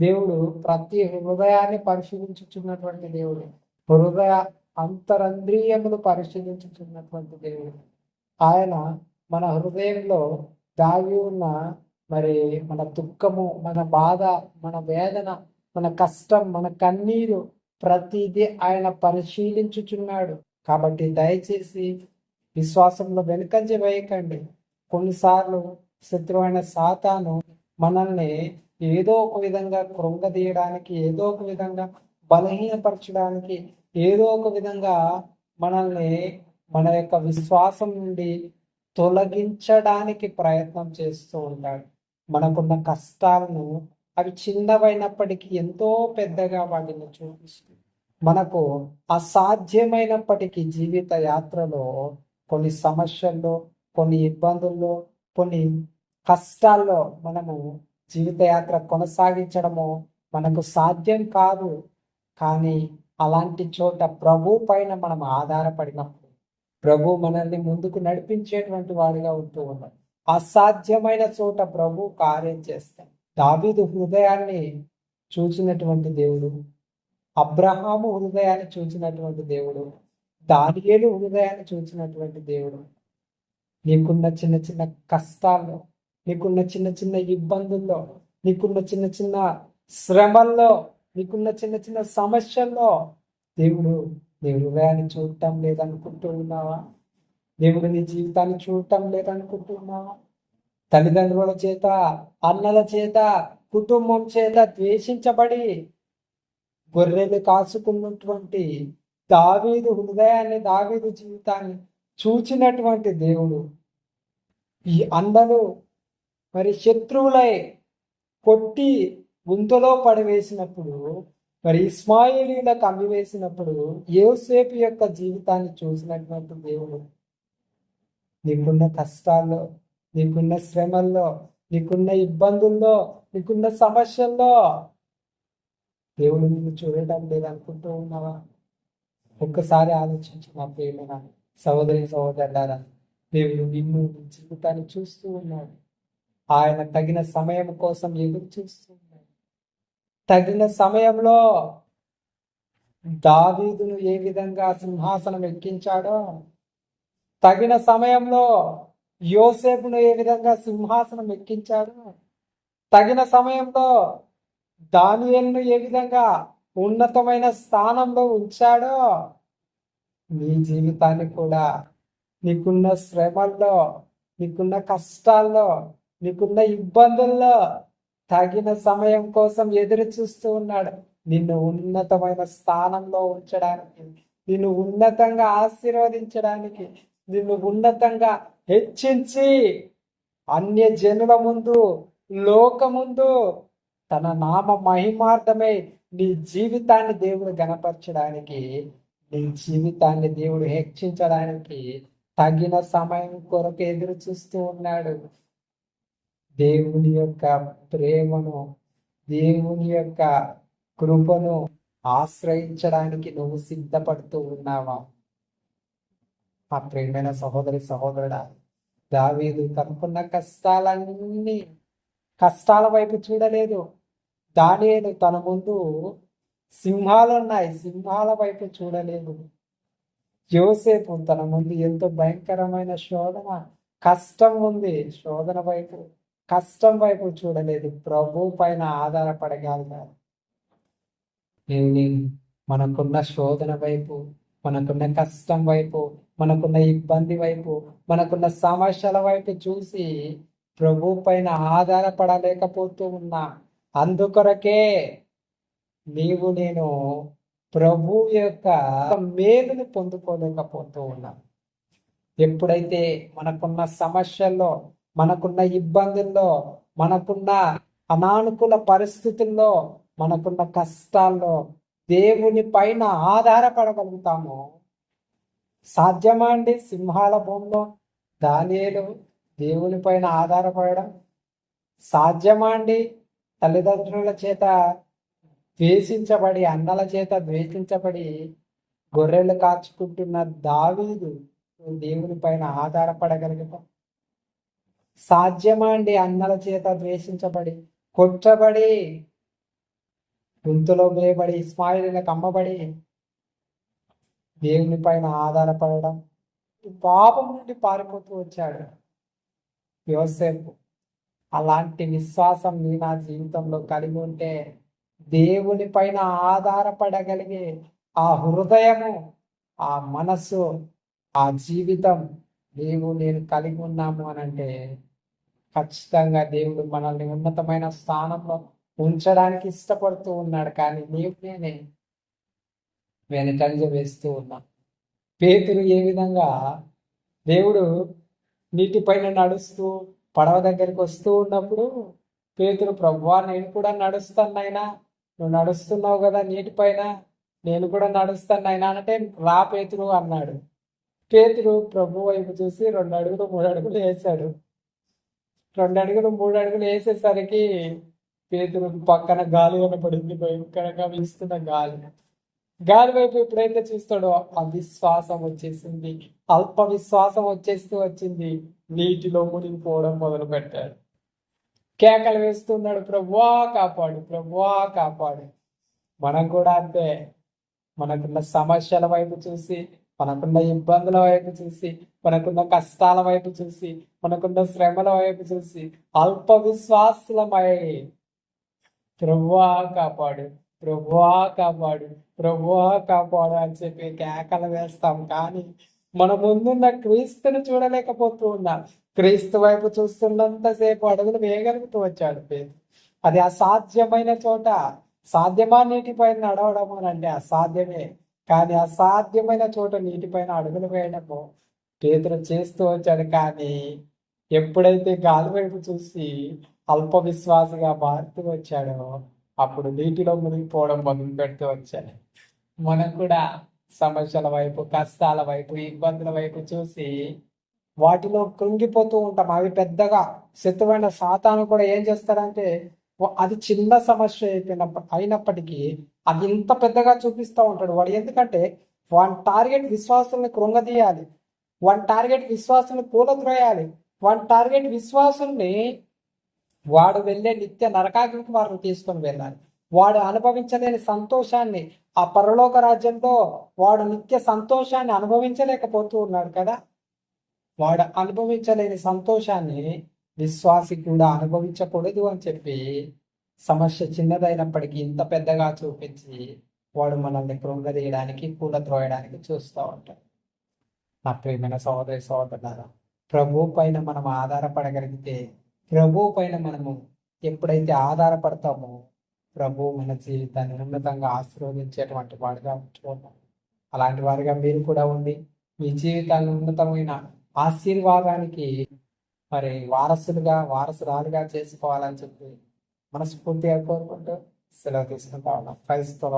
దేవుడు ప్రతి హృదయాన్ని పరిశీలించుచున్నటువంటి దేవుడు. హృదయ అంతరంద్రియములు పరిశీలించుచున్నటువంటి దేవుడు. ఆయన మన హృదయంలో దాగి ఉన్న మరి మన దుఃఖము మన బాధ మన వేదన మన కష్టం మన కన్నీరు ప్రతిదీ ఆయన పరిశీలించుచున్నాడు. కాబట్టి దయచేసి విశ్వాసంలో వెనుకంజ వేయకండి. కొన్నిసార్లు శత్రువైన సాతాను మనల్ని ఏదో ఒక విధంగా కృంగదీయడానికి ఏదో ఒక విధంగా బలహీనపరచడానికి ఏదో ఒక విధంగా మనల్ని మన యొక్క విశ్వాసం నుండి తొలగించడానికి ప్రయత్నం చేస్తూ ఉంటాడు. మనకున్న కష్టాలను అవి చిన్నవైనప్పటికీ ఎంతో పెద్దగా వాటిని చూపిస్తుంది మనకు అసాధ్యమైనప్పటికీ జీవిత యాత్రలో కొన్ని సమస్యల్లో కొన్ని ఇబ్బందుల్లో కొన్ని కష్టాల్లో మనము జీవితయాత్ర కొనసాగించడము మనకు సాధ్యం కాదు. కానీ అలాంటి చోట ప్రభు పైన మనం ఆధారపడినప్పుడు ప్రభు మనల్ని ముందుకు నడిపించేటువంటి వాడిగా ఉంటూ ఉన్నాడు అసాధ్యమైన చోట ప్రభు కార్యం చేస్తాడు. దావీదు హృదయాన్ని చూసినటువంటి దేవుడు అబ్రహాము హృదయాన్ని చూసినటువంటి దేవుడు దానియేలు హృదయాన్ని చూసినటువంటి దేవుడు నీకున్న చిన్న చిన్న కష్టాల్లో నీకున్న చిన్న చిన్న ఇబ్బందుల్లో నీకున్న చిన్న చిన్న శ్రమల్లో నీకున్న చిన్న చిన్న సమస్యల్లో దేవుడు నీ హృదయాన్ని చూడటం లేదనుకుంటూ ఉన్నావా? దేవుడు నీ జీవితాన్ని చూడటం లేదనుకుంటూ ఉన్నావా? తల్లిదండ్రుల చేత అన్నల చేత కుటుంబం చేత ద్వేషించబడి గొర్రెలు కాసుకున్నటువంటి దావీదు హృదయాన్ని దావీదు జీవితాన్ని చూచినటువంటి దేవుడు ఈ అందరూ మరి శత్రువులై కొట్టి గుంతలో పడవేసినప్పుడు మరి ఇస్మాయిలీలకు అమ్మివేసినప్పుడు యోసేపు యొక్క జీవితాన్ని చూసినటువంటి దేవుడు నీకున్న కష్టాల్లో నీకున్న శ్రమల్లో నీకున్న ఇబ్బందుల్లో నీకున్న సమస్యల్లో దేవుడు నిన్ను చూడటం లేదనుకుంటూ ఉన్నావా? ఒక్కసారి ఆలోచించు నా ప్రేమ సహోదరి సహోదరులారా దేవుడు నిన్ను జీవితాన్ని చూస్తూ ఉన్నాడు. ఆయన తగిన సమయం కోసం ఎదురు చూస్తున్నాడు. తగిన సమయంలో దావీదును ఏ విధంగా సింహాసనం ఎక్కించాడో తగిన సమయంలో యోసేపును ఏ విధంగా సింహాసనం ఎక్కించాడు తగిన సమయంలో దానియల్ను ఏ విధంగా ఉన్నతమైన స్థానంలో ఉంచాడో నీ జీవితాన్ని కూడా నీకున్న శ్రమల్లో నీకున్న కష్టాల్లో నీకున్న ఇబ్బందుల్లో తగిన సమయం కోసం ఎదురు చూస్తూ ఉన్నాడు. నిన్ను ఉన్నతమైన స్థానంలో ఉంచడానికి నిన్ను ఉన్నతంగా ఆశీర్వదించడానికి నిన్ను ఉన్నతంగా హెచ్చించి అన్య జనుల ముందు లోక ముందు తన నామ మహిమార్థమై నీ జీవితాన్ని దేవుడు గణపరచడానికి నీ జీవితాన్ని దేవుడు హెచ్చించడానికి తగిన సమయం కొరకు ఎదురు చూస్తూ ఉన్నాడు. దేవుని యొక్క ప్రేమను దేవుని యొక్క కృపను ఆశ్రయించడానికి నువ్వు సిద్ధపడుతూ ఉన్నావా? ఆ ప్రేమైన సహోదరి సహోదరుడా దావీదు తనకున్న కష్టాలన్నీ కష్టాల వైపు చూడలేదు. దానియేలు తన ముందు సింహాలు ఉన్నాయి సింహాల వైపు చూడలేదు. యోసేపు తన ముందు ఎంతో భయంకరమైన శోధన కష్టం ఉంది. శోధన వైపు కష్టం వైపు చూడలేదు. ప్రభు పైన ఆధారపడగలిగారు మనకున్న శోధన వైపు మనకున్న కష్టం వైపు మనకున్న ఇబ్బంది వైపు మనకున్న సమస్యల వైపు చూసి ప్రభు పైన ఆధారపడలేకపోతూ ఉన్నా. అందుకొరకే నీవు నేను ప్రభు యొక్క మేలుని పొందుకోలేకపోతూ ఉన్నా ఎప్పుడైతే మనకున్న సమస్యల్లో మనకున్న ఇబ్బందుల్లో మనకున్న అనానుకూల పరిస్థితుల్లో మనకున్న కష్టాల్లో దేవుని పైన ఆధారపడగలుగుతాము. సాధ్యమా అండి? సింహాల భూమిలో దానియేలు దేవుని పైన ఆధారపడడం. సాధ్యమా అండి? తల్లిదండ్రుల చేత ద్వేషించబడి అన్నల చేత ద్వేషించబడి గొర్రెలు కాచుకుంటున్న దావీదు దేవుని పైన ఆధారపడగలుగుతాం సాధ్యమా అండి అన్నల చేత ద్వేషించబడి కొట్టబడి గుంతులో వేయబడి ఇస్మాయిలకు అమ్మబడి దేవుని పైన ఆధారపడడం పాపం నుండి పారిపోతూ వచ్చాడు యోసేపు. అలాంటి విశ్వాసం నీ నా జీవితంలో కలిగి ఉంటే దేవుని పైన ఆధారపడగలిగే ఆ హృదయము ఆ మనస్సు ఆ జీవితం నీవు నేను కలిగి ఉన్నాము అనంటే ఖచ్చితంగా దేవుడు మనల్ని ఉన్నతమైన స్థానంలో ఉంచడానికి ఇష్టపడుతూ ఉన్నాడు. కానీ నీవు నేనే వెనకంజ వేస్తూ ఉన్నా. పేతురు ఏ విధంగా దేవుడు నీటిపైన నడుస్తూ పడవ దగ్గరికి వస్తూ ఉన్నప్పుడు పేతురు ప్రభువా నేను కూడా నడుస్తానైనా నువ్వు నడుస్తున్నావు కదా నీటిపైన నేను కూడా నడుస్తానైనా అంటే రా పేతురు అన్నాడు. పేతురు ప్రభు వైపు చూసి రెండు అడుగులు మూడు అడుగులు వేశాడు. రెండు అడుగులు మూడు అడుగులు వేసేసరికి పేతురు పక్కన గాలి కనపడింది భయంకరంగా వీస్తున్న గాలి. గాలి వైపు ఎప్పుడైతే చూస్తాడో అవిశ్వాసం వచ్చేసింది. అల్ప విశ్వాసం వచ్చేస్తూ వచ్చింది. నీటిలో మునిగిపోవడం మొదలు పెట్టాడు కేకలు వేస్తున్నాడు ప్రభువా కాపాడు ప్రభువా కాపాడు. మనం కూడా అంతే. మనకున్న సమస్యల వైపు చూసి మనకున్న ఇబ్బందుల వైపు చూసి మనకున్న కష్టాల వైపు చూసి మనకున్న శ్రమల వైపు చూసి అల్ప విశ్వాసులమై ప్రభువా కాపాడు ప్రభువా కాపాడు ప్రభువా కాపాడు అని చెప్పి కేకలు వేస్తాం. కానీ మన ముందున్న క్రీస్తుని చూడలేకపోతూ ఉన్నాం. క్రీస్తు వైపు చూస్తున్నంతసేపు అడుగులు వేయగలుగుతూ వచ్చాడు పేరు అది అసాధ్యమైన చోట సాధ్యమా నీటిపైన నడవడం అని అంటే అసాధ్యమే. కానీ అసాధ్యమైన చోట నీటిపైన అడుగులు వేయడము పేతులు చేస్తూ వచ్చాడు. కానీ ఎప్పుడైతే గాలి వైపు చూసి అల్ప విశ్వాసగా మారుతూ వచ్చాడో అప్పుడు నీటిలో మునిగిపోవడం మొదలు పెడుతూ వచ్చాడు. మనం కూడా సమస్యల వైపు కష్టాల వైపు ఇబ్బందుల వైపు చూసి వాటిలో కృంగిపోతూ ఉంటాం. అవి పెద్దగా శత్రువైన సాతాను కూడా ఏం చేస్తాడంటే అది చిన్న సమస్య అయిపోయినప్ప అయినప్పటికీ అది ఇంత పెద్దగా చూపిస్తూ ఉంటాడు. వాడు ఎందుకంటే వాని టార్గెట్ విశ్వాసుల్ని కృంగదీయాలి. వాని టార్గెట్ విశ్వాసుల్ని కూలద్రోయాలి వాని టార్గెట్ విశ్వాసుల్ని వాడు వెళ్ళే నిత్య నరకాగ్నికి వారిని తీసుకొని వెళ్ళాలి. వాడు అనుభవించలేని సంతోషాన్ని ఆ పరలోక రాజ్యంలో వాడు నిత్య సంతోషాన్ని అనుభవించలేకపోతూ ఉన్నాడు కదా. వాడు అనుభవించలేని సంతోషాన్ని విశ్వాసి కూడా అనుభవించకూడదు అని చెప్పి సమస్య చిన్నదైనప్పటికీ ఇంత పెద్దగా చూపించి వాడు మనల్ని కృంగదీయడానికి కూలద్రోయడానికి చూస్తూ ఉంటాడు. నా ప్రియమైన సహోదరి సహోదరులారా ప్రభు పైన మనం ఆధారపడగలిగితే ప్రభు పైన మనము ఎప్పుడైతే ఆధారపడతామో ప్రభు మన జీవితాన్ని ఉన్నతంగా ఆశీర్వదించేటువంటి వాడుగా ఉంచుకున్నాం అలాంటి వారిగా మీరు కూడా ఉండి మీ జీవితాన్ని ఉన్నతమైన ఆశీర్వాదానికి మరి వారసులుగా వారసురాలుగా చేసుకోవాలని చెప్పి మనస్ఫూర్తిగా కోరుకుంటూ సెలవు తీసుకుంటా ఉన్నాం క్రైస్తవ